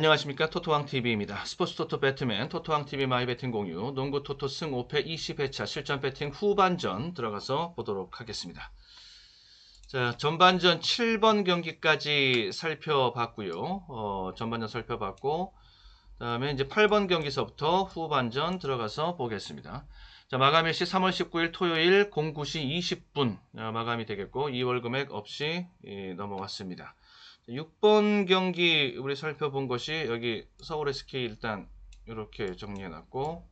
안녕하십니까 토토왕TV입니다. 스포츠 토토 배트맨 토토왕TV 마이 배팅 공유 농구 토토 승 5패 20회차 실전 배팅 후반전 들어가서 보도록 하겠습니다. 자 전반전 7번 경기까지 살펴봤고요. 어, 전반전 살펴봤고 그다음에 이제 8번 경기서부터 후반전 들어가서 보겠습니다. 자 마감일시 3월 19일 토요일 09시 20분 어, 마감이 되겠고 2월 금액 없이 예, 넘어왔습니다. 6번 경기 우리 살펴본 것이 여기 서울 SK 일단 이렇게 정리해 놨고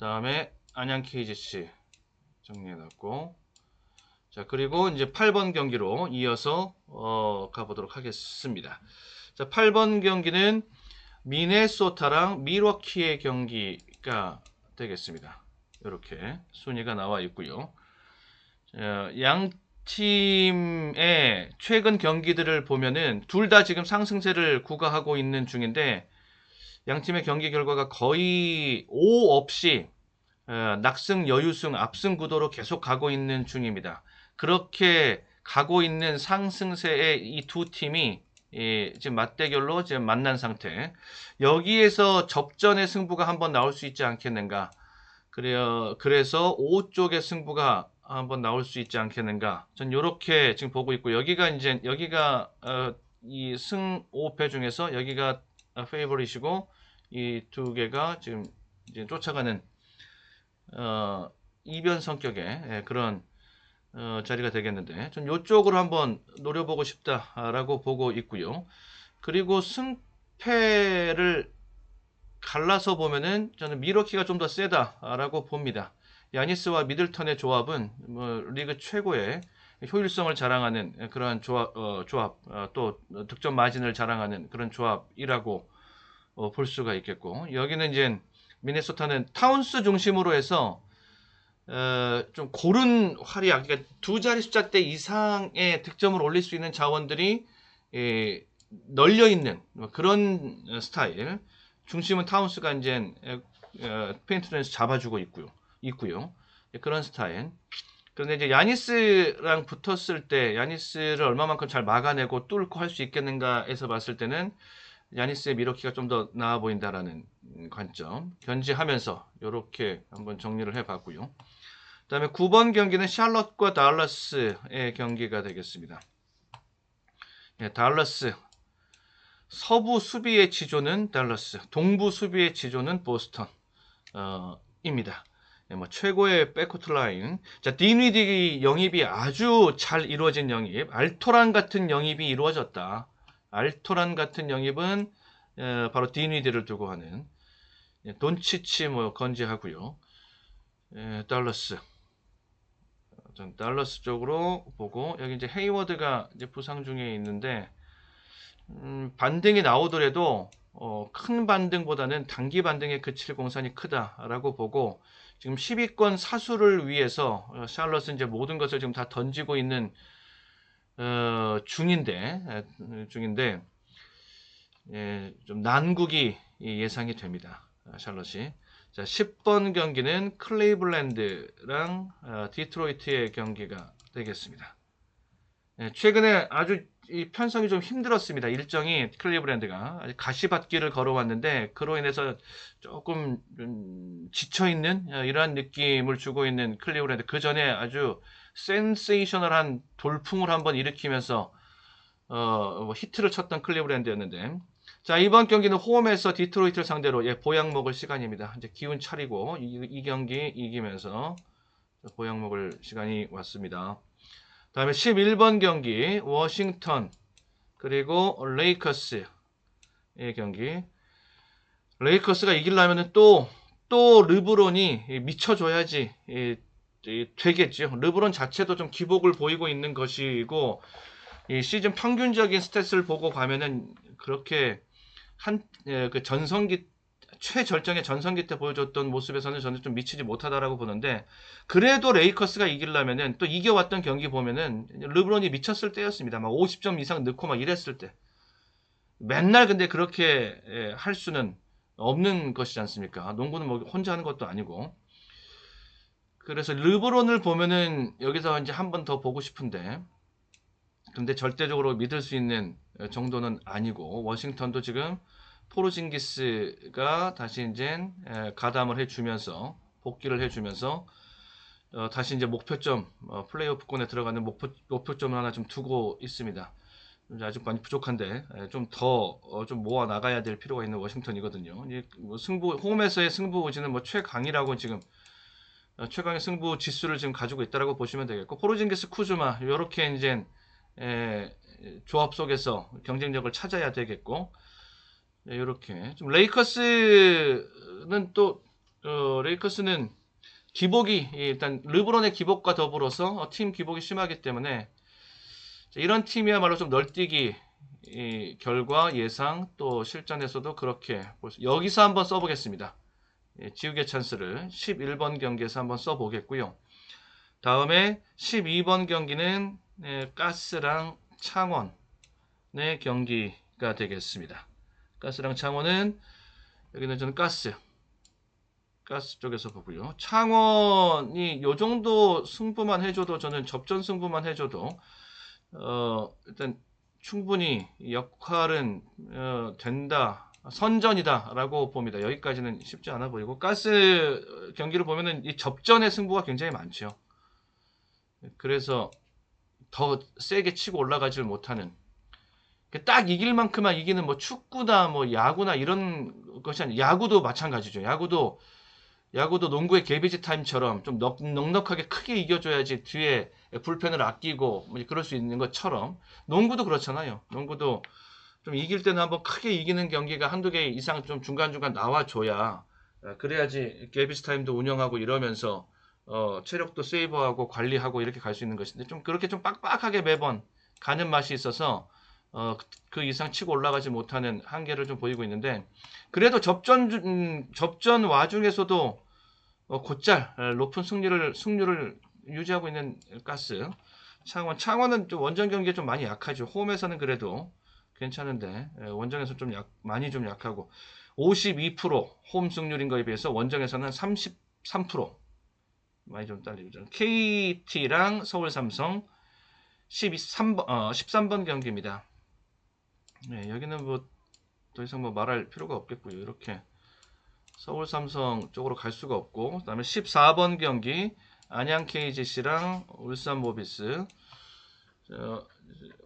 다음에 안양 KGC 정리해 놨고 자 그리고 이제 8번 경기로 이어서 어, 가보도록 하겠습니다. 자 8번 경기는 미네소타랑 미러키의 경기가 되겠습니다. 이렇게 순위가 나와 있고요. 자, 양 팀의 최근 경기들을 보면은 둘 다 지금 상승세를 구가하고 있는 중인데 양 팀의 경기 결과가 거의 5 없이 어, 낙승 여유승 압승 구도로 계속 가고 있는 중입니다. 그렇게 가고 있는 상승세의 이 두 팀이 예, 지금 맞대결로 지금 만난 상태. 여기에서 접전의 승부가 한번 나올 수 있지 않겠는가. 그래요. 그래서 5 쪽의 승부가 한번 나올 수 있지 않겠는가. 전 이렇게 지금 보고 있고 여기가 이제 여기가 어, 이승 5패 중에서 여기가 페이버릿이고 이 두 개가 지금 이제 쫓아가는 어, 이변 성격의 예, 그런 어, 자리가 되겠는데 전 이쪽으로 한번 노려보고 싶다라고 보고 있고요. 그리고 승패를 갈라서 보면은 저는 미러키가 좀 더 세다라고 봅니다. 야니스와 미들턴의 조합은 뭐 리그 최고의 효율성을 자랑하는 그런 조합, 어, 조합 어, 또 득점 마진을 자랑하는 그런 조합이라고 어, 볼 수가 있겠고 여기는 이제 미네소타는 타운스 중심으로 해서 어, 좀 고른 활약, 그러니까 두 자리 숫자 대 이상의 득점을 올릴 수 있는 자원들이 예, 널려 있는 뭐 그런 스타일. 중심은 타운스가 이제 어, 페인트전에서 잡아주고 있고요. 있고요. 예, 그런 스타일. 그런데 이제 야니스랑 붙었을 때 야니스를 얼마만큼 잘 막아내고 뚫고 할 수 있겠는가에서 봤을 때는 야니스의 미러키가 좀 더 나아 보인다라는 관점 견지하면서 이렇게 한번 정리를 해봤고요. 그 다음에 9번 경기는 샬럿과 달러스의 경기가 되겠습니다. 예, 달러스 서부 수비의 지조는 달러스, 동부 수비의 지조는 보스턴 어, 입니다. 네, 뭐 최고의 백코트 라인. 자, 디니디 영입이 아주 잘 이루어진 영입. 알토란 같은 영입이 이루어졌다. 알토란 같은 영입은 에, 바로 디니디를 두고 하는 예, 돈치치 뭐 건재하고요. 에, 달러스. 전 달러스 쪽으로 보고 여기 이제 헤이워드가 이제 부상 중에 있는데 음, 반등이 나오더라도 어, 큰 반등보다는 단기 반등에 그칠 공산이 크다라고 보고 지금 10위권 사수를 위해서 어, 샬럿은 이제 모든 것을 지금 다 던지고 있는 어, 중인데 에, 중인데 예, 좀 난국이 예상이 됩니다. 아, 샬럿이. 자, 10번 경기는 클레이블랜드랑 어, 디트로이트의 경기가 되겠습니다. 예, 최근에 아주 이 편성이 좀 힘들었습니다. 일정이 클리브랜드가 가시밭길을 걸어왔는데 그로 인해서 조금 음, 지쳐 있는 어, 이러한 느낌을 주고 있는 클리브랜드 그 전에 아주 센세이셔널한 돌풍을 한번 일으키면서 어, 뭐 히트를 쳤던 클리브랜드였는데 자 이번 경기는 홈에서 디트로이트를 상대로 예, 보양 먹을 시간입니다. 이제 기운 차리고 이, 이 경기 이기면서 보양 먹을 시간이 왔습니다. 다음에 11번 경기 워싱턴 그리고 레이커스의 경기 레이커스가 이기려면 또 또 르브론이 미쳐줘야지 되겠죠. 르브론 자체도 좀 기복을 보이고 있는 것이고 시즌 평균적인 스탯을 보고 가면은 그렇게 한 그 전성기 최절정의 전성기 때 보여줬던 모습에서는 저는 좀 미치지 못하다라고 보는데 그래도 레이커스가 이기려면은 또 이겨왔던 경기 보면은 르브론이 미쳤을 때였습니다. 막 50점 이상 넣고 막 이랬을 때 맨날 근데 그렇게 예, 할 수는 없는 것이지 않습니까? 농구는 뭐 혼자 하는 것도 아니고 그래서 르브론을 보면은 여기서 이제 한 번 더 보고 싶은데 근데 절대적으로 믿을 수 있는 정도는 아니고 워싱턴도 지금 포르징기스가 다시 이제 에, 가담을 해주면서 복귀를 해주면서 어, 다시 이제 목표점 어, 플레이오프권에 들어가는 목표, 목표점을 하나 좀 두고 있습니다. 좀 아직 많이 부족한데 좀더좀 모아 나가야 될 필요가 있는 워싱턴이거든요. 이뭐 승부 홈에서의 승부 의지는 뭐 최강이라고 지금 어, 최강의 승부 지수를 지금 가지고 있다라고 보시면 되겠고 포르징기스 쿠즈마 이렇게 이제 에, 조합 속에서 경쟁력을 찾아야 되겠고 이렇게 좀 레이커스는 또 어, 레이커스는 기복이 일단 르브론의 기복과 더불어서 어, 팀 기복이 심하기 때문에 자, 이런 팀이야말로 좀 널뛰기 이 결과 예상 또 실전에서도 그렇게 여기서 한번 써보겠습니다. 예, 지우개 찬스를 11번 경기에서 한번 써보겠고요. 다음에 12번 경기는 예, 가스랑 창원의 경기가 되겠습니다. 가스랑 창원은 여기는 저는 가스 가스 쪽에서 보고요. 창원이 요 정도 승부만 해줘도 저는 접전 승부만 해줘도 어, 일단 충분히 역할은 어, 된다. 선전이다라고 봅니다. 여기까지는 쉽지 않아 보이고 가스 경기를 보면은 이 접전의 승부가 굉장히 많죠. 그래서 더 세게 치고 올라가질 못하는 딱 이길 만큼만 이기는 뭐 축구나 뭐 야구나 이런 것이 아니라 야구도 마찬가지죠. 야구도 야구도 농구의 개비지 타임처럼 좀 넉, 넉넉하게 크게 이겨줘야지 뒤에 불펜을 아끼고 뭐 그럴 수 있는 것처럼 농구도 그렇잖아요. 농구도 좀 이길 때는 한번 크게 이기는 경기가 한두 개 이상 좀 중간중간 나와줘야 어, 그래야지 개비지 타임도 운영하고 이러면서 어, 체력도 세이브하고 관리하고 이렇게 갈 수 있는 것인데 좀 그렇게 좀 빡빡하게 매번 가는 맛이 있어서 어, 그- 그 이상 치고 올라가지 못하는 한계를 좀 보이고 있는데 그래도 접전 주- 음, 접전 와중에서도 어, 곧잘 어, 높은 승률을 승률을 유지하고 있는 가스. 창원 창원은 좀 원정 경기에 좀 많이 약하죠. 홈에서는 그래도 괜찮은데 예, 원정에서 좀 약, 많이 좀 약하고. 52%홈 승률인 거에 비해서 원정에서는 33% 많이 좀 딸리죠. KT랑 서울 삼성 12, 3번, 어, 13번 경기입니다 네, 여기는 뭐 더 이상 뭐 말할 필요가 없겠고요 이렇게 서울 삼성 쪽으로 갈 수가 없고 그다음에 14번 경기 안양 KGC랑 울산 모비스 저,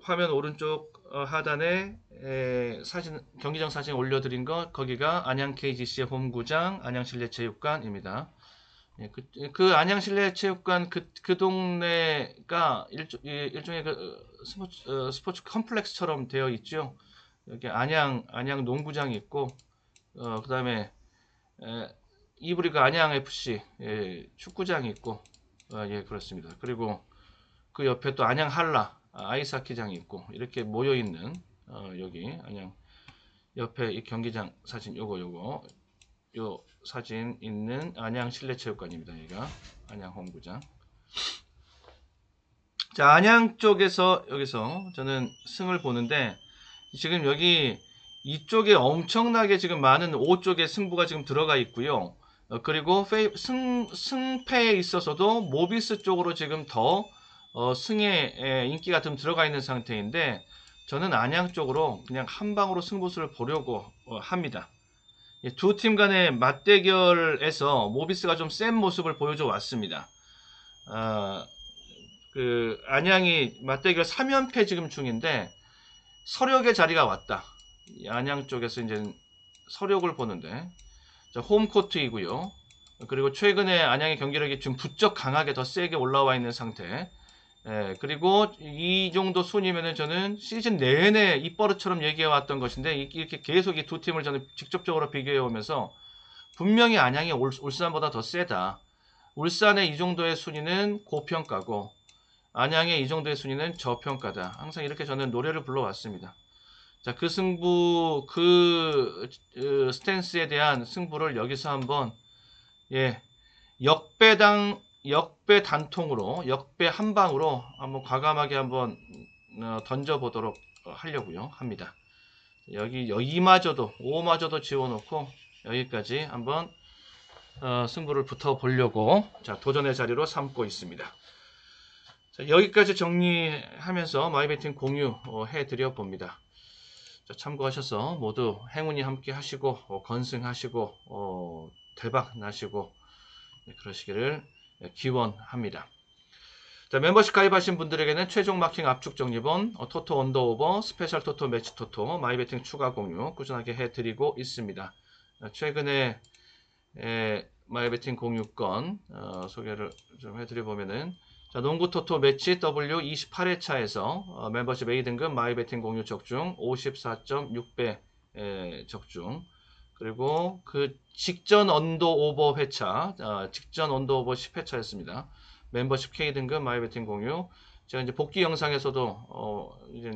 화면 오른쪽 어, 하단에 에, 사진 경기장 사진 올려드린 것 거기가 안양 KGC의 홈구장 안양실내체육관입니다. 예, 그, 그 안양실내체육관 그, 그 동네가 일종, 예, 일종의 그 어, 스포츠, 어, 스포츠 컴플렉스처럼 되어 있죠. 여기 안양 안양 농구장이 있고 어, 그 다음에 에, 이브리그 안양 FC 예, 축구장이 있고 어, 예 그렇습니다. 그리고 그 옆에 또 안양 한라 아, 아이스하키장이 있고 이렇게 모여 있는 어, 여기 안양 옆에 이 경기장 사진 요거 요거 요 사진 있는 안양 실내체육관입니다. 여기가 안양 홈구장. 자 안양 쪽에서 여기서 저는 승을 보는데 지금 여기 이쪽에 엄청나게 지금 많은 5쪽의 승부가 지금 들어가 있고요. 어, 그리고 승, 승패에 있어서도 모비스 쪽으로 지금 더 어, 승의 에, 인기가 좀 들어가 있는 상태인데 저는 안양 쪽으로 그냥 한 방으로 승부수를 보려고 어, 합니다. 두 팀 간의 맞대결에서 모비스가 좀 센 모습을 보여줘 왔습니다. 아, 그 안양이 맞대결 3연패 지금 중인데 서력의 자리가 왔다. 이 안양 쪽에서 이제 서력을 보는데 자, 홈코트이고요. 그리고 최근에 안양의 경기력이 좀 부쩍 강하게 더 세게 올라와 있는 상태. 예, 그리고 이 정도 순위면은 저는 시즌 내내 입버릇처럼 얘기해 왔던 것인데 이- 이렇게 계속 이 두 팀을 저는 직접적으로 비교해 오면서 분명히 안양이 울, 울산보다 더 세다. 울산의 이 정도의 순위는 고평가고 안양의 이 정도의 순위는 저평가다. 항상 이렇게 저는 노래를 불러왔습니다. 자, 그 승부, 그 어, 스탠스에 대한 승부를 여기서 한번 예 역배당 역배 단통으로 역배 한 방으로 한번 과감하게 한번 어, 던져보도록 어, 하려고요 합니다. 여기 여기마저도 5마저도 지워놓고 여기까지 한번 어, 승부를 붙어 보려고 자 도전의 자리로 삼고 있습니다. 자, 여기까지 정리하면서 마이베팅 공유해 드려 봅니다. 자, 참고하셔서 모두 행운이 함께 하시고 어, 건승하시고 어, 대박 나시고 네, 그러시기를 네, 기원합니다. 자, 멤버십 가입하신 분들에게는 최종 마킹 압축 정리본, 어, 토토 언더오버, 스페셜 토토 매치 토토, 마이베팅 추가 공유 꾸준하게 해드리고 있습니다. 어, 최근에 에, 마이베팅 공유권 어, 소개를 좀 해드려 보면은 자, 농구 토토 매치 W28회차에서 어, 멤버십 A등급 마이베팅 공유 적중 54.6배 에, 적중 그리고 그 직전 언더 오버 회차 어, 직전 언더 오버 10회차였습니다. 멤버십 K등급 마이베팅 공유 제가 이제 복귀 영상에서도 어, 이제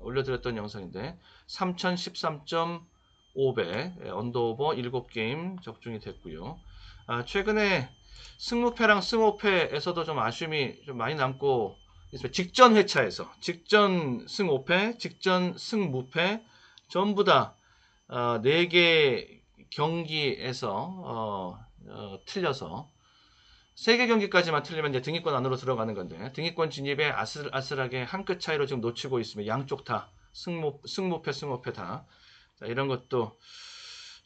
올려드렸던 영상인데 3013.5배 언더 오버 7게임 적중이 됐고요. 아, 최근에 승무패랑 승오패에서도 좀 아쉬움이 좀 많이 남고 있습니다. 직전 회차에서 직전 승오패, 직전 승무패 전부 다 어, 4개 경기에서 어, 어, 틀려서 3개 경기까지만 틀리면 이제 등위권 안으로 들어가는 건데 등위권 진입에 아슬아슬하게 한 끗 차이로 지금 놓치고 있으면 양쪽 다 승무, 승무패, 승오패 다 자, 이런 것도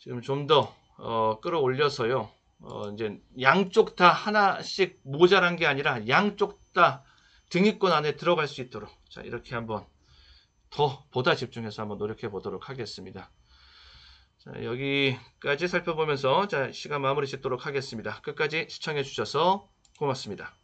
지금 좀더 어, 끌어올려서요. 어, 이제 양쪽 다 하나씩 모자란 게 아니라 양쪽 다 등위권 안에 들어갈 수 있도록 자 이렇게 한번 더 보다 집중해서 한번 노력해 보도록 하겠습니다. 자, 여기까지 살펴보면서 자 시간 마무리 짓도록 하겠습니다. 끝까지 시청해 주셔서 고맙습니다.